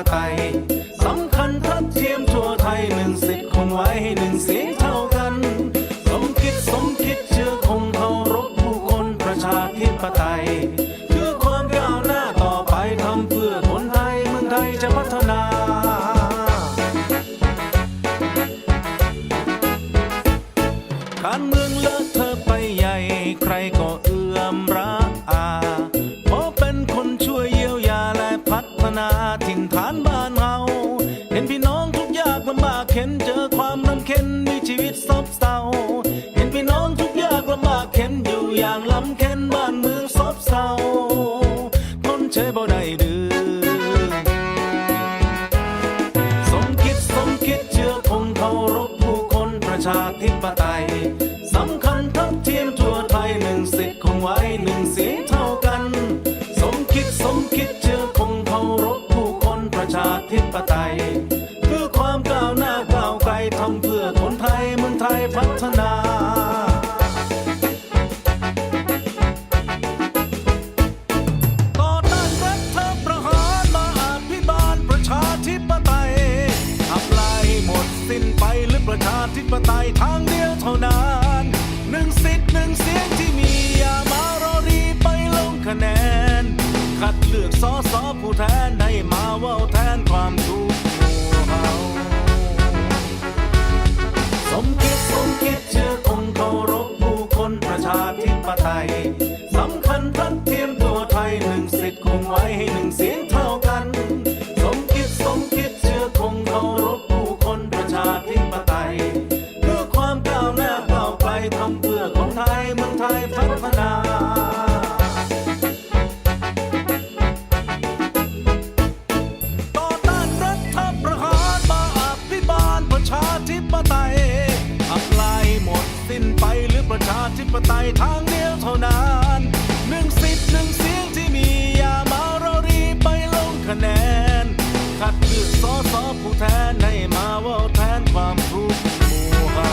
สำคัญทัดเทียมทั่วไทยหนึ่งสิทธิ์คงไว้หนึ่งเสียงเท่ากัน สมคิดสมคิดเชื่อคงเคารพผู้คนประชาธิปไตยคือความก้าวหน้าต่อไปทำเพื่อคนไทยเมืองไทยจะพัฒนาการเมืองเลอะเธอไปใหญ่ใครก็ นาถิ่นฐานบ้านเฮาเห็นพี่น้องทุกยากลำบากเข็นเจอความรำเค็ญมีชีวิตซบเซาเห็นพี่น้องทุกยากลำบากเข็นอยู่อย่างลำเค็ญบ้านเมืองซบเซาคนเชยบ่ได้ดื้อสมคิดสมคิดเชื่อคงเคารพผู้คนประชาธิปไตยาธิปไตย คือความก้าวหน้าก้าวไกลทำเพื่อคนไทยเมืองไทยพัฒนาต่อต้านรัฐประหารมาอภิบาลประชาธิปไตยทำลายหมดสิ้นไปหรือประชาธิปไตยทางเดียวเท่านั้น หนึ่งสิทธิ์หนึ่งเสียงที่มีอย่ามารอรีไปลงคะแนน คัดเลือกสอสอผู้แทน นประชาธิปไตยสำคัญทัดเทียมตัวไทยหนึ่งสิทธิ์คงไว้ให้หนึ่งเสียง ธิปไตยทางเดียวเท่านั้นหนึ่งสิทธิ์หนึ่งเสียงที่มีอย่ามาเรารีไปลงคะแนนขัดเลือกสอสอผู้แทนให้มาวอาแทนความทุกข์หมู่เฮา